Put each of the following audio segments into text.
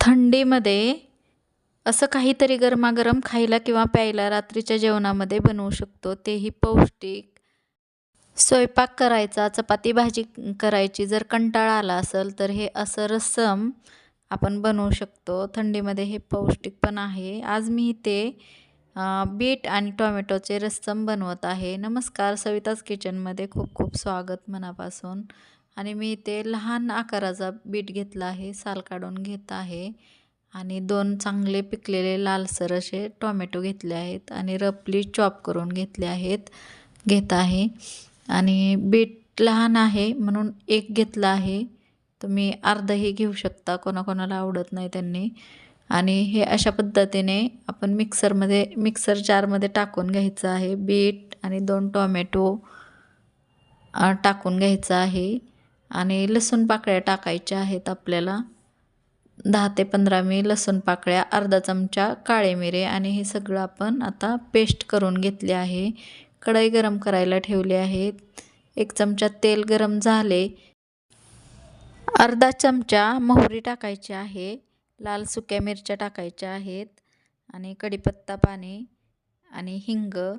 थंडीमध्ये असं काहीतरी गरमागरम खायला किंवा प्यायला रात्रीच्या जेवणामध्ये बनवू शकतो. तेही पौष्टिक. स्वयंपाक करायचा चपाती भाजी करायची जर कंटाळा आला असेल तर हे असं रस्सम आपण बनवू शकतो. थंडीमध्ये हे पौष्टिक पण आहे. आज मी इथे बीट आणि टोमॅटोचे रस्सम बनवत आहे. नमस्कार. सविताज किचनमध्ये खूप खूप स्वागत मनापासून. आणि मी इथे लहान आकाराचा बीट घेतला आहे साल काढून घेत आहे. आणि दोन चांगले पिकलेले लालसर असे टोमॅटो घेतले आहेत आणि रफली चॉप करून घेतले आहेत घेत आहे. आणि बीट लहान आहे म्हणून एक घेतला आहे. तुम्ही अर्धही घेऊ शकता कोणाकोणाला आवडत नाही त्यांनी. आणि हे अशा पद्धतीने आपण मिक्सरमध्ये मिक्सर जारमध्ये टाकून घ्यायचं आहे. बीट आणि दोन टोमॅटो टाकून घ्यायचं आहे. आणि लसूण पाकळ्या टाकायच्या आहेत आपल्याला. दहा ते पंधरा मी लसूण पाकळ्या अर्धा चमचा काळे मिरे आणि हे सगळं आपण आता पेस्ट करून घेतले आहे. कढई गरम करायला ठेवली आहे. एक चमचा तेल गरम झाले. अर्धा चमचा मोहरी टाकायची आहे. लाल सुक्या मिरच्या टाकायच्या आहेत. आणि कढीपत्ता पाणी आणि हिंग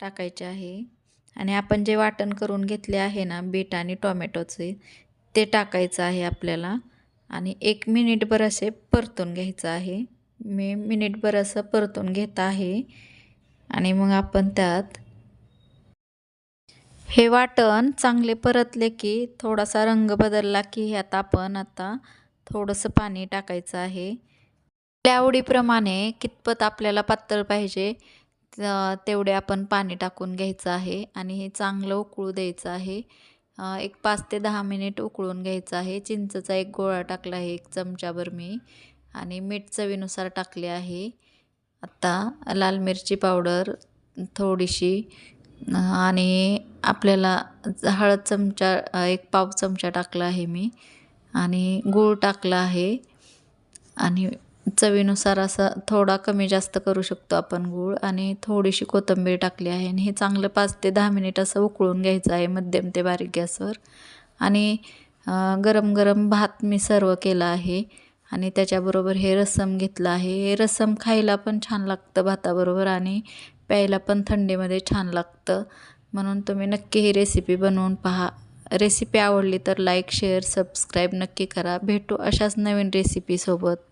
टाकायचे आहे. आणि आपण जे वाटण करून घेतले आहे ना बीट आणि टोमॅटोचे ते टाकायचं आहे आपल्याला. आणि एक मिनिटभर असे परतून घ्यायचं आहे. मी मिनिटभर असं परतून घेत आहे. आणि मग आपण त्यात हे वाटण चांगले परतले की थोडासा रंग बदलला की ह्यात आपण आता थोडंसं पाणी टाकायचं आहे. त्या आवडीप्रमाणे कितपत आपल्याला पातळ पाहिजे तेवढे आपण पाणी टाकून घ्यायचं आहे आणि हे चांगलं उकळू द्यायचं आहे. एक पाच ते दहा मिनिट उकळून घ्यायचं आहे. चिंचचा एक गोळा टाकला आहे एक चमचाभर मी आणि मीठ चवीनुसार टाकले आहे. आत्ता लाल मिरची पावडर थोडीशी आणि आपल्याला हळद चमचा एक पाव चमचा टाकला आहे मी आणि गूळ टाकला आहे आणि चवीनुसार असा थोडा कमी जास्त करू शकतो आपण गूळ आणि थोडीशी कोथिंबीर टाकली आहे. आणि हे चांगलं पाच ते दहा मिनिट असं उकळून घ्यायचं आहे मध्यम ते बारीक गॅसवर. आणि गरम गरम भात मी सर्व केला आहे. आणि त्याच्याबरोबर हे रस्सम घेतलं आहे. हे रस्सम खायला पण छान लागतं भाताबरोबर आणि प्यायला पण थंडीमध्ये छान लागतं. म्हणून तुम्ही नक्की ही रेसिपी बनवून पहा. रेसिपी आवडली तर लाईक शेअर सबस्क्राईब नक्की करा. भेटू अशाच नवीन रेसिपीसोबत